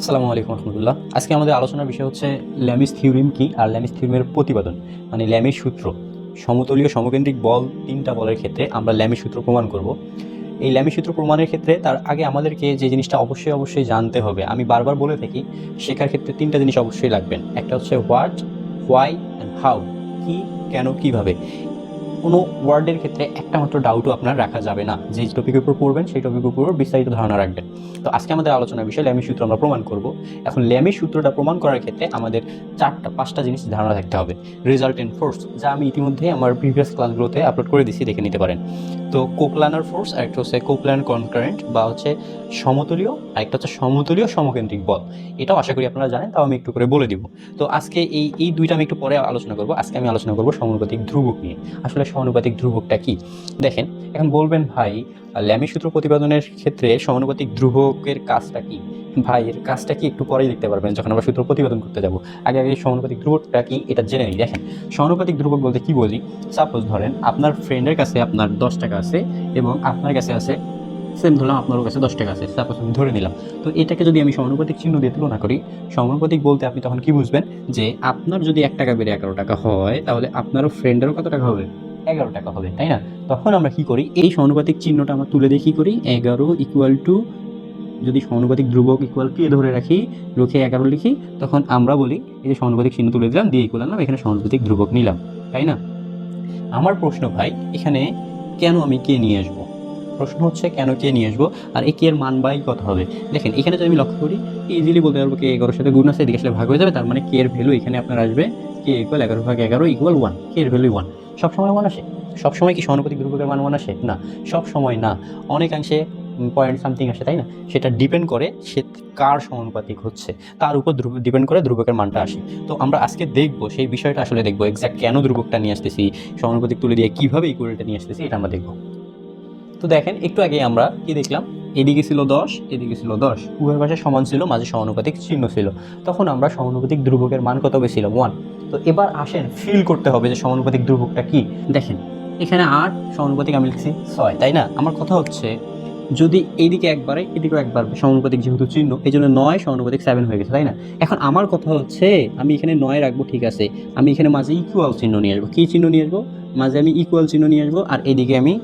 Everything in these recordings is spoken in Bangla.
আসসালামু আলাইকুম রহমতুল্লাহ। আজকে আমাদের আলোচনার বিষয় হচ্ছে ল্যামিস থিওরিম কি আর ল্যামিস থিওরিমের প্রতিপাদন মানে ল্যামিস সূত্র। সমতলীয় সমকেন্দ্রিক বল তিনটা বলের ক্ষেত্রে আমরা ল্যামিস সূত্র প্রমাণ করব। এই ল্যামিস সূত্র প্রমাণের ক্ষেত্রে তার আগে আমাদেরকে যে জিনিসটা অবশ্যই অবশ্যই জানতে হবে, আমি বারবার বলে থাকি, শেখার ক্ষেত্রে তিনটা জিনিস অবশ্যই লাগবেন একটা হচ্ছে হোয়াট হোয়াই অ্যান্ড হাউ কি, কেন, কীভাবে। কোনো ওয়ার্ডের ক্ষেত্রে একটা মাত্র ডাউটও আপনার রাখা যাবে না। যে টপিকের উপর পড়বেন, সেই টপিকের উপর বিস্তারিত ধারণা রাখবেন। তো আজকে আমাদের আলোচনার বিষয় ল্যামি সূত্র আমরা প্রমাণ করব। এখন ল্যামি সূত্রটা প্রমাণ করার ক্ষেত্রে আমাদের চারটা, পাঁচটা জিনিস ধারণা থাকতে হবে। রেজাল্ট এন্ড ফোর্স যা আমি ইতিমধ্যে আমার প্রিভিয়াস ক্লাসগুলোতে আপলোড করে দিচ্ছি দেখে নিতে পারেন। তো কোকলানার ফোর্স একটা হচ্ছে কোকলান কনকারেন্ট বা হচ্ছে সমতলীয় একটা হচ্ছে সমতলীয় সমকেন্দ্রিক বল। এটাও আশা করি আপনারা জানেন, তাও আমি একটু করে বলে দিব। তো আজকে এই এই দুইটা আমি একটু পরে আলোচনা করব। আজকে আমি আলোচনা করব সমানুপাতিক ধ্রুবক নিয়ে। আসলে সমানুপাতিক ধ্রুবকটা কি? দেখেন, এখন বলবেন ভাই ল্যামি সূত্র প্রতিপাদনের ক্ষেত্রে সমানুপাতিক ধ্রুবকের কাজটা কি? ভাই, এর কাজটা কি একটু পরেই দেখতে পারবেন যখন আমরা সূত্র প্রতিপাদন করতে যাব। আগে আগে সমানুপাতিক ধ্রুবকটা কি এটা জেনে নিই, দেখেন। সমানুপাতিক ধ্রুবক বলতে কি বলি সাপোজ ধরেন আপনার ফ্রেন্ডের কাছে আপনার দশ টাকা আছে এবং আপনার কাছে আছে সেম ধরলাম আপনার কাছে দশ টাকা আছে সাপোজ আমি ধরে নিলাম। তো এটাকে যদি আমি সমানুপাতিক চিহ্ন দিয়ে তুলনা করি, সমানুপাতিক বলতে আপনি তখন কি বুঝবেন? যে আপনার যদি এক টাকা বেড়ে এগারো টাকা হয়, তাহলে আপনারও ফ্রেন্ডেরও কত টাকা হবে? এগারো টাকা হবে, তাই না? তখন আমরা কি করি? এই সমানুপাতিক চিহ্নটা আমরা তুলে দিয়ে কি করি? এগারো ইকুয়াল টু যদি সমানুপাতিক ধ্রুবক ইকুয়াল কে ধরে রাখি, রুখে এগারো লিখি, তখন আমরা বলি, এই যে সমানুপাতিক চিহ্ন তুলে দিলাম, দিয়ে ইকুয়াল আনলাম, এখানে সমানুপাতিক ধ্রুবক নিলাম, তাই না? আমার প্রশ্ন ভাই, এখানে কেন আমি কে নিয়ে আসব? প্রশ্ন হচ্ছে কেন কে নিয়ে আসব? আর এ এর মান বাই কত হবে? দেখেন, এখানে যদি আমি লক্ষ্য করি ইজিলি বলতে পারব কে এগারোর সাথে গুণ আছে, এদিকে আসলে ভাগ হয়ে যাবে, তার মানে কে এর ভ্যালু এখানে আপনার আসবে কে ইকুয়াল এগারো ভাগ এগারো ইকুয়াল ওয়ান কে এর ভ্যালু ওয়ান সবসময় ওয়ান আসে? সবসময় কি সমানুপাতিক ধ্রুবকের মান ওয়ান আসে? না সব সময় না। অনেকাংশে পয়েন্ট সামথিং আসে, তাই না? সেটা ডিপেন্ড করে সে কার সমানুপাতিক হচ্ছে। তার উপর ডিপেন্ড করে ধ্রুবকের মানটা আসে। তো আমরা আজকে দেখব, সেই বিষয়টা আসলে দেখব এক্স্যাক্ট কেন ধ্রুবকটা নিয়ে আসতেছি সমানুপাতিক তুলে দিয়ে কীভাবে ইকুয়ালটা নিয়ে আসতেছি, এটা আমরা দেখব। তো দেখেন, একটু আগে আমরা কি দেখলাম? এদিকে ছিল দশ, এদিকে ছিল দশ। উভয় পাশে সমান ছিল, মাঝে সমানুপাতিক চিহ্ন ছিল। তখন আমরা সমানুপাতিক ধ্রুবকের মান কত পেয়েছিলাম ওয়ান তো এবার আসেন ফিল করতে হবে যে সমানুপাতিক ধ্রুবকটা কি। দেখেন, এখানে আট, সমানুপাতিক আমি লিখছি ছয়, তাই না? আমার কথা হচ্ছে, যদি এইদিকে একবারে, এদিকেও একবার সমানুপাতিক যেহেতু চিহ্ন এই জন্য নয়, সমানুপাতিক সেভেন হয়ে গেছে, তাই না? এখন আমার কথা হচ্ছে, আমি এখানে নয় রাখব, ঠিক আছে। আমি এখানে মাঝে ইকুয়াল চিহ্ন নিয়ে আসব। কী চিহ্ন নিয়ে আসব? মাঝে আমি ইকুয়াল চিহ্ন নিয়ে আসব, আর এদিকে আমি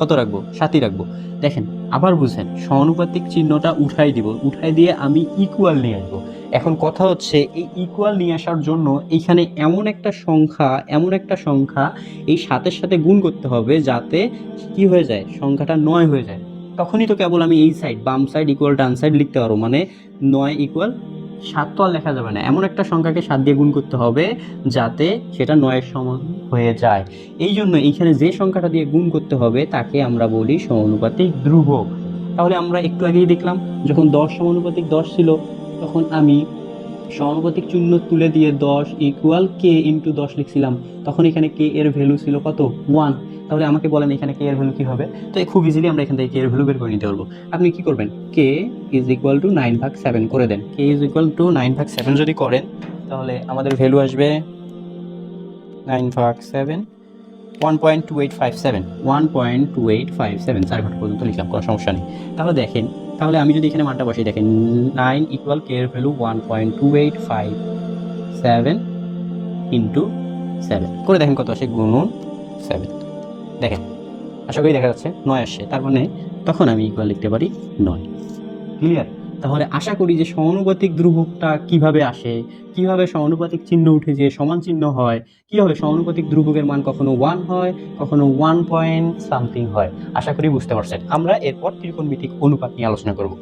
কত রাখব? সাতই রাখব। দেখেন, আবার বুঝেন, সমানুপাতিক চিহ্নটা উঠাই দিব, উঠাই দিয়ে আমি ইকুয়াল নিয়ে আসব। এখন কথা হচ্ছে, এই ইকুয়াল নিয়ে আসার জন্য এইখানে এমন একটা সংখ্যা, এমন একটা সংখ্যা এই সাতের সাথে গুণ করতে হবে যাতে কি হয়ে যায়? সংখ্যাটা নয় হয়ে যায়। তখনই তো কেবল আমি এই সাইড বাম সাইড ইকুয়াল ডান সাইড লিখতে পারব। মানে নয় ইকুয়াল সাত তো আর লেখা যাবে না। এমন একটা সংখ্যাকে সাত দিয়ে গুণ করতে হবে যাতে সেটা নয়ের সমান হয়ে যায়। এই জন্য এইখানে যে সংখ্যাটা দিয়ে গুণ করতে হবে তাকে আমরা বলি সমানুপাতিক ধ্রুবক। তাহলে আমরা একটু আগেই দেখলাম, যখন দশ সমানুপাতিক দশ ছিল, তখন আমি সমানুপাতিক চিহ্ন তুলে দিয়ে দশ ইকুয়াল কে ইন্টু দশ লিখছিলাম। তখন এখানে কে এর ভ্যালু ছিল কত? ওয়ান তাহলে আমাকে বলেন এখানে কে এর ভ্যালু কী হবে। তো খুব ইজিলি আমরা এখান থেকে কে এর ভ্যালু বের করে নিতে পারব। আপনি কি করবেন? K is equal to nine ভাগ সেভেন করে দেন। K is equal to nine ভাগ সেভেন যদি করেন, তাহলে আমাদের ভ্যালু আসবে নাইন ভাগ seven one point two eight five seven one point two eight five seven চার ঘণ্টা পর্যন্ত লিখলাম, কোনো সমস্যা নেই। তাহলে দেখেন, তাহলে আমি যদি এখানে মানটা বসিয়ে দেখেন নাইন ইকুয়াল কে এর value one point two eight five seven into seven করে দেখেন কত আসে, গুণন সেভেন দেখেন, আশা করি দেখা যাচ্ছে নয় আসছে তার মানে তখন আমি ইকুয়াল লিখতে পারি নয়। ক্লিয়ার তাহলে আশা করি যে সমানুপাতিক ধ্রুবকটা কীভাবে আসে, কীভাবে সমানুপাতিক চিহ্ন উঠে যে সমান চিহ্ন হয়, কীভাবে সমানুপাতিক ধ্রুবকের মান কখনো ওয়ান হয়, কখনো ওয়ান পয়েন্ট সামথিং হয়, আশা করি বুঝতে পারছেন। আমরা এরপর ত্রিকোণমিতিক অনুপাত নিয়ে আলোচনা করব।